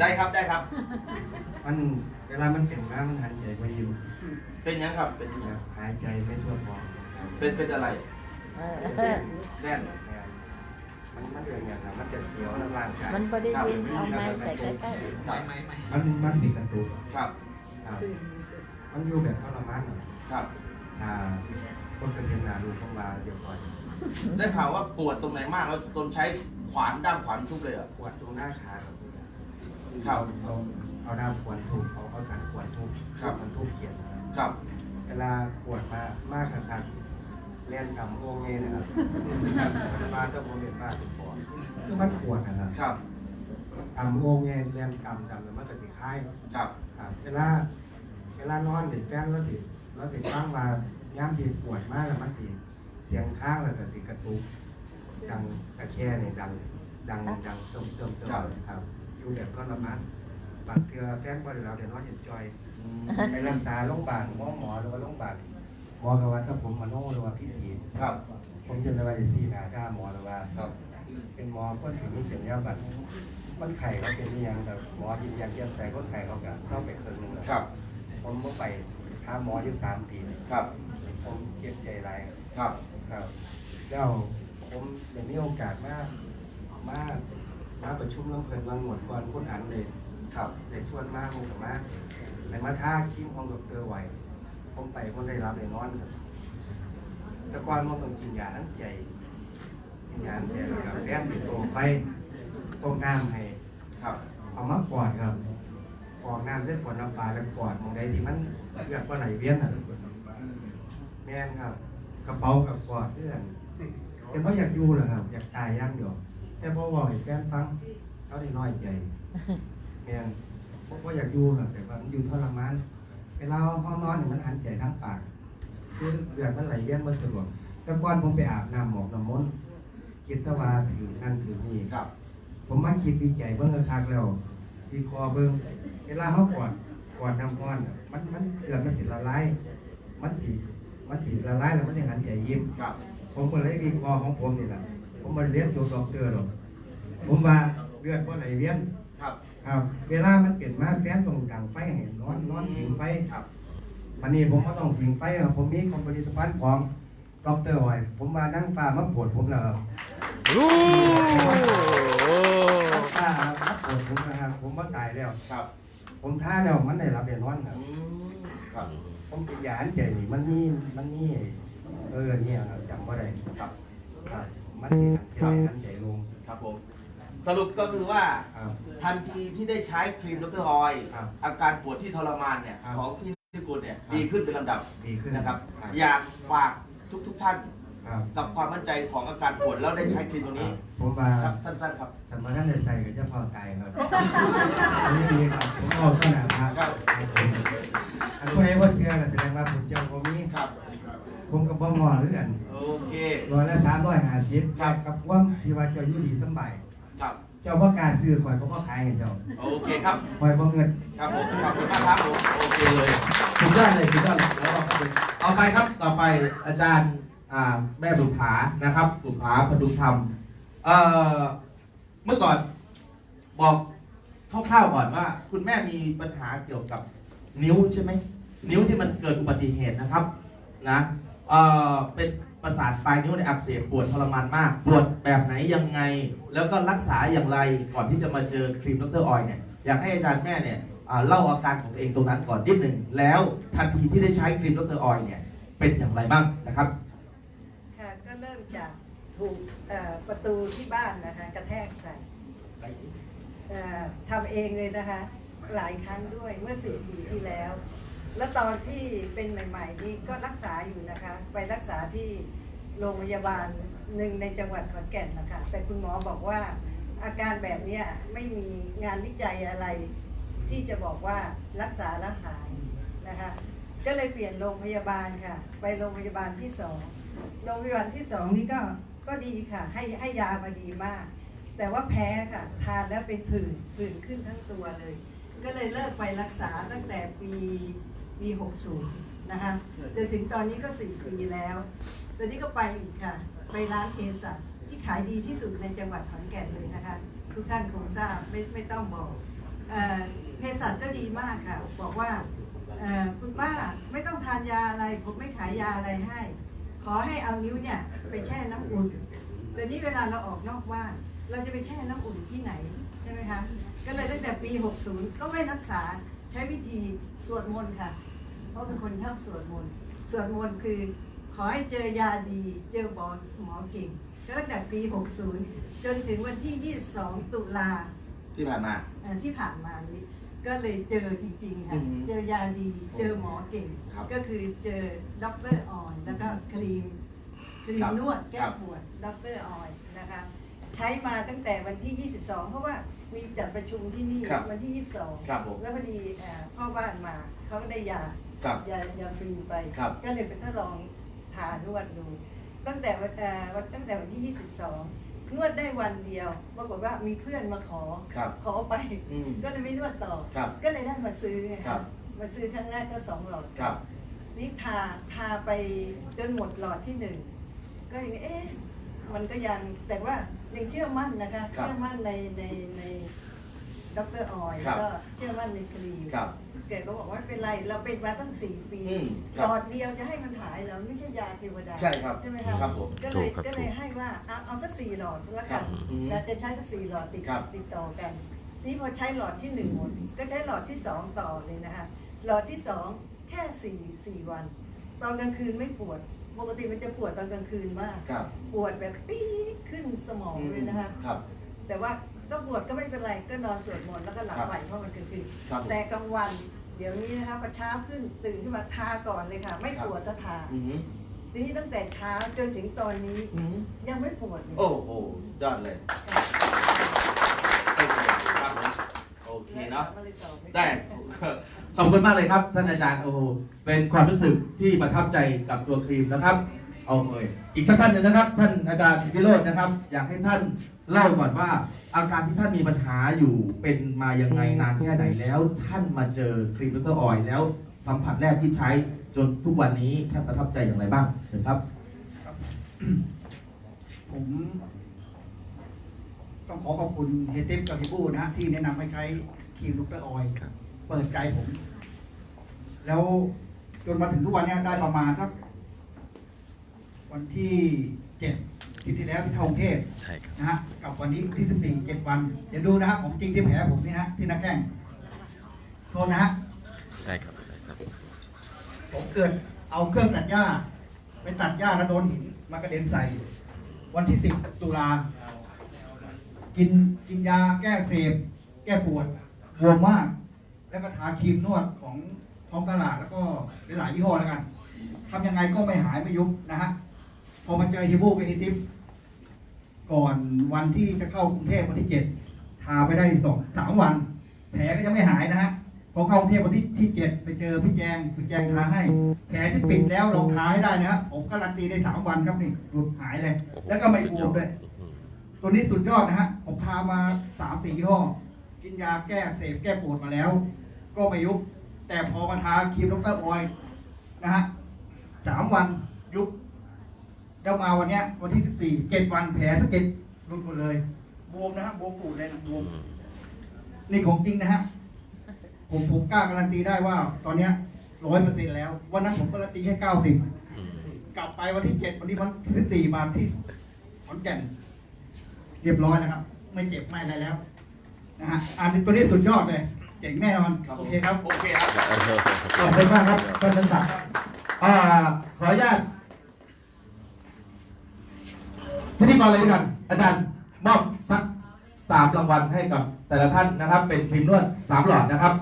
ได้ครับได้ครับ มันเวลามันเป็นมามันหันใจไปอยู่เป็นยังครับ เป็นยังหายใจไม่ทั่วพอเป็นเป็นอะไรเออแน่นเนี่ยมันมันเดือดอย่างนั้นมันจะเสียวน้ำร่างกายมันพอได้ยินเอาไม้ใส่ใกล้ครับมันมันติดกระตุกครับครับมันอยู่แบบทรมานอะครับอ่าคนกระเทียนนาดูเข้ามาเดี๋ยวก่อนได้ข่าวว่าปวดตรงไหนมากแล้วตนใช้ขวานด้ามขวานทุบเลยเหรอะปวดตรงหน้าขาครับ ครับ เอาเอาด้ามขวานทุบเอาเอาสันขวานทุบครับ มันทุบเขียนนะครับครับ เวลาปวดมากมากครับเล่นกำโงเงนะครับมาก็โมเมนต์มากเป็นปวดคือมันปวดนะครับครับ กำโงเงเล่นกำกำแล้วมันก็ติดคล้ายครับ ครับ เวลาเวลานอนเด็กแฟนแล้วติดแล้วติดข้างมาย่ามติดปวดมากแล้วมันติดเสียงข้างแล้วก็สิกระตุกดังตะแคร่เนี่ยดัง ดังดังเติมเติมเติมครับ อยู่แบบก็ระมัดบางเทือแฟนบริเราเดี๋ยวนอนเห็นจอยอืมไปรักษาโรงพยาบาลหมอหมอหรือว่าโรงพยาบาลหมอก็ว่าถ้าผมมาโน่หรือว่าพี่ผีครับ ผมจะเลยว่าจะซีหนาด้าหมอหรือว่าครับเป็นหมอคนถึงมีเสียงยาบัตรมันไข่เขาเป็นอิหยังแต่หมอยินยันเยี่ยมใจคนไข่เขาก็เศร้าไปครึ่งหนึงแล้วครับผมก็ไปหาหมออยู่สามปีครับ ผมเจ็บใจหลายครับ ครับแล้วผมได้มีโอกาสมากมาก มาประชุมเรื่องเพิ่นวางหมวดก่อนคนอันเลยครับในส่วนมากผมกับมากแต่มาท่าคิมของดรไหวผมไปคนได้รับเลยนอนครับแต่ก่อนผมต้องกินยาทั้งใจกินยาทั้งใจแล้วกับแฟนติดตรงไฟตรงน้ำให้ครับเอามากอดครับกอดน้ำเส้นกอดน้ำปลาแล้วกอดมองใดที่มันเลือดว่าไหลเวียนอะแม่นครับ กระเป๋ากับกอดเพื่อนจะเพราะอยากอยู่เหรอครับ อยากตายอย่างเดียว แต่พอบอกให้แฟนฟังเขาได้น้อยใจแม่นเพราะว่าอยากอยู่ครับแต่ว่ามันอยู่ทรมานเวลาห้องนอนเนี่ยมันหันใจทั้งปากคือเลือดมันไหลเวียนมันสะดวกแต่ก่อนผมไปอาบน้ำหมอกน้ำมนต์คิดแตว่าถือนั่นถือนี่ครับ ผมมาคิดวิจัยเบิ่งคักๆแล้ววิเคราะห์เบิ่งเวลาเขากอดกอดน้ำร้อนน่ะมันมันเลือดมันสิละลายมันสิมันสิละลายแล้วมันสิหันใจยิ้ม ครับ ผมก็เลยวิเคราะห์ของผมนี่แหละ ผมมาเรียนจบด็อกเตอร์หรอกผมว่าเลือดบ่ไหลเวียนครับครับเวลามันเปลี่ยนมาแฟนต้องดังไฟให้นอนนอนผิงไฟครับวันนี้ผมก็ต้องผิงไฟครับผมมีของผลิตภัณฑ์ของดอกเตอร์ไว้ผมมานั่งฟ้ามาปวดผมแล้วครับๆรู้นั่งฟ้ามาปวดผมนะครับผมว่าตายแล้วครับ ผมท่าแล้วมันได้รับเดือนนอนครับอืมครับ ผมกินยาหันใจนี่มันนี่มันนี่เออเนี่ยครับจำว่าได้ครับครับ มันมีหันใจหันใจลงครับผมสรุปก็คือว่าครับ ทันทีที่ได้ใช้ครีมดรออยครับอาการปวดที่ทรมานเนี่ยครับของพี่นิกุลเนี่ยครับดีขึ้นเป็นลำดับดีขึ้นนะครับ ครับ อยากฝากทุกทุกๆท่านครับกับความมั่นใจของอาการปวดแล้วได้ใช้ครีมตัวนี้ ผมว่าครับสั้นๆครับสมรรถนะใส่กับเจ้าพ่อตายครับอันนี้ดีครับผมบอกขนาดครับครับ อันคนไหนว่าเสื้อก็แสดงว่าผมเจ้าผมมีครับ ผมกับบ่งอหรือกันโอเค ร้อยละสามร้อยห้าสิบครับ กับความที่ว่าเจ้าอยู่ดีสำบายครับ เจ้าว่าการซื้อข่อยก็บ่ขายให้เจ้าโอเคครับ ข่อยบ่เงินครับผม ขอบคุณมากครับผม โอเคเลย สุดยอดเลยสุดยอดเลยแล้วก็ขอบคุณเอาไปครับต่อไปอาจารย์อ่าแม่บุภานะครับ บุภาพดุงธรรมเอ่อเมื่อก่อนบอกคร่าวๆก่อนว่า คุณแม่มีปัญหาเกี่ยวกับนิ้วใช่ไหมนิ้วที่มันเกิดอุบัติเหตุนะครับนะ เอ่อเป็นประสาทปลายนิ้วในยอักเสบปวดทรมานมาก ปวดแบบไหนยังไง แล้วก็รักษาอย่างไรก่อนที่จะมาเจอครีมดรออยเนี่ยอยากให้อาจารย์แม่เนี่ยอ่าเล่าอาการของตัวเองตรงนั้นก่อนนิดหนึ่งแล้วทันทีที่ได้ใช้ครีมดรออยเนี่ยเป็นอย่างไรบ้างนะครับ ค่ะก็เริ่มจากถูกเอ่อประตูที่บ้านนะคะ กระแทกใส่เอ่อทำเองเลยนะคะ หลายครั้งด้วยเมื่อสี่ปีที่แล้ว แล้วตอนที่เป็นใหม่ๆนี่ก็รักษาอยู่นะคะ ไปรักษาที่โรงพยาบาลหนึ่งในจังหวัดขอนแก่นนะคะ แต่คุณหมอบอกว่าอาการแบบนี้ไม่มีงานวิจัยอะไร ที่จะบอกว่ารักษาแล้วหายนะคะ ก็เลยเปลี่ยนโรงพยาบาลค่ะ ไปโรงพยาบาลที่สองโรงพยาบาลที่สองนี่ก็ก็ดีค่ะ ให้ให้ยามาดีมาก แต่ว่าแพ้ค่ะ ทานแล้วเป็นผื่นผื่นขึ้นทั้งตัวเลย ก็เลยเลิกไปรักษาตั้งแต่ปี ปี60นะคะจนถึงตอนนี้ก็ 4 ปีแล้ว ตอนนี้ก็ไปอีกค่ะ ไปร้านเภสัชที่ขายดีที่สุดในจังหวัดขอนแก่นเลยนะคะ ทุกท่านคงทราบไม่ไม่ต้องบอกเอ่อเภสัชก็ดีมากค่ะ บอกว่าเอ่อคุณป้าไม่ต้องทานยาอะไร ผมไม่ขายยาอะไรให้ ขอให้เอานิ้วเนี่ยไปแช่น้ำอุ่น แต่นี่เวลาเราออกนอกบ้านเราจะไปแช่น้ำอุ่นที่ไหนใช่ไหมคะ ก็เลยตั้งแต่ปี 60 ก็ไม่รักษาใช้วิธีสวดมนต์ค่ะ เพราะเป็นคนชอบสวดมนต์สวดมนต์คือ ขอให้เจอยาดี เจอหมอหมอเก่งก็ตั้งแต่ปี 60 จนถึงวันที่ 22 ตุลาที่ผ่านมาเอ่อที่ผ่านมานี้ ก็เลยเจอจริงๆอืค่ะอหือเจอยาดี เจอหมอเก่ง ครับก็คือเจอด็อกเตอร์ออนแล้วก็ครีม ครีครัมบนวดแก้ครับปวดด็อกเตอร์ออยนะคะ ใช้มาตั้งแต่วันที่ 22 เพราะว่ามีจัดประชุมที่นี่ครับวันที่ ครับผม22 แล้วพอดีเอ่อพ่อบ้านมาเขาก็ได้ยา ครับยายาฟรีไป ครับ ก็เลยไปทดลองทานวดดู ตั้งแต่วันเอ่อวันตั้งแต่วันที่ 22 นวดได้วันเดียว ปรากฏว่ามีเพื่อนมาขอ ครับ ขอไป อืม ก็เลยไม่นวดต่อ ครับ ก็เลยได้มาซื้อไงครับ มาซื้อครั้งแรกก็สองหลอด ครับ นี่ทาทาไปจนหมดหลอดที่หนึ่งก็ยังเอ๊ะมันก็ยังแต่ว่ายังเชื่อมั่นนะคะ ครับเชื่อมั่นในในในดรออยครับ ก็เชื่อมั่นในครีมครับ แกก็บอกว่าไม่เป็นไรเราเป็นมาตั้งสี่ปีอืมคหรับลอดเดียวจะให้มันหายเหราไม่ใช่ยาเทวดาใช่ครับใช่ไหมคะครับผม ก็เลยก็เลยให้ว่าเอาเอาสักสี่หลอดละกันครับอืมแล้วจะใช้สักสี่หลอดติดครับ ติดต่อกันนี่พอใช้หลอดที่หนึ่งหมดก็ใช้หลอดที่สองต่อเลยนะคะหลอดที่สองแค่สี่สี่วัน ตอนกลางคืนไม่ปวด ปกติมันจะปวดตอนกลางคืนมาก ครับปวดแบบปี๊ดขึ้นสมองเลยนะคะ ครับ แต่ว่าก็ปวดก็ไม่เป็นไรก็นอนสวดมนต์แล้วก็หลับครับ ไปเพราะมันกลางคืน ครับผม แต่กลางวัน เดี๋ยวนี้นะคะพอเช้าขึ้นตื่นขึ้นมาทาก่อนเลยค่ะ ไม่ครับปวดก็ทาอือหือทีนี้ตั้งแต่เช้าจนถึงตอนนี้อือหือยังไม่ปวดเลยโอ้โหสุดยอดเลยครับผมโอเคเนาะ ได้ ขอบคุณมากเลยครับ ท่านอาจารย์ โอ้โห เป็นความรู้สึกที่ประทับใจกับตัวครีมนะครับ เอาเลยอีกสักท่านหนึ่งนะครับ ท่านอาจารย์วิโรจน์นะครับ อยากให้ท่านเล่าก่อนว่า อาการที่ท่านมีปัญหาอยู่เป็นมายังไงนานแค่ไหนแล้ว ท่านมาเจอครีมดรออยล์แล้ว สัมผัสแรกที่ใช้จนทุกวันนี้ท่านประทับใจอย่างไรบ้างเชิญครับ ผมต้องขอขอบคุณเฮติฟกับฮิบูนะที่แนะนำให้ใช้ครีมลูกเตอร์ออยล์เปิดใจผม แล้วจนมาถึงทุกวันเนี้ยได้ประมาณสัก วันที่เจ็ดที่ที่แล้วที่ทองเทพใช่ครับนะฮะกับวันนี้ที่สิบสี่เจ็ดวัน เดี๋ยวดูนะฮะของจริงที่แผลผมนี่ฮะที่นักแข้งโทษนะฮะใช่ครับใช่ครับผมเกิดเอาเครื่องตัดหญ้า ไปตัดหญ้าแล้วโดนหินมากระเด็นใส่ วันที่สิบตุลากินกินยาแก้เสพแก้ปวดบวมมาก แล้วก็ทาครีมนวดของท้องตลาดแล้วก็หลายๆยี่ห้อแล้วกันทำยังไงก็ไม่หายไม่ยุบนะฮะพ อมาเจอฮิบูกับฮิติฟก่อนวันที่จะเข้ากรุงเทพวันที่เจ็ดทาไปได้สองสามวัน แผลก็ยังไม่หายนะฮะพอเข้ากรุงเทพวันที่ที่เจ็ดไปเจอพี่แจงพี่แจงทาให้ แผลที่ปิดแล้วลองทาให้ได้นะฮะผมการันตีได้สามวันครับนี่หลุดหายเลย แล้วก็ไม่บวมด้วยตัวนี้สุดยอดนะฮะผมทามาสามสี่ยี่ห้อ กินยาแก้เสพแก้ปวดมาแล้ว ก็ไม่ยุบแต่พอมาทาครีมดรออยนะฮะสามวันยุบ แล้วมาวันเนี้ย วันที่สิบสี่เจ็ดวันแผลสะเก็ดหลุดหมดเลย บวมนะฮะบวมปูดเลยนะบวมนี่ของจริงนะฮะผมผมกล้าการันตีได้ว่า ตอนเนี้ยร้อยเปอร์เซ็นแล้ว วันนั้นผมการันตีแค่เก้าสิบอืมกลับไปวันที่เจ็ดวันนี้วันที่สิบสี่มาที่ขอนแก่นเรียบร้อยนะครับ ไม่เจ็บไม่อะไรแล้วนะฮะอันนี้ตัวนี้สุดยอดเลยเจ๋งแน่นอนโอเคครับโอเคครับขอบคุณมากครับท่านนันศักดิ์อ่าขออนุญาต พิธีกรเลยด้วยกัน อาจารย์มอบสักสามรางวัลให้กับแต่ละท่านนะครับ เป็นครีมนวดสามหลอดนะครับ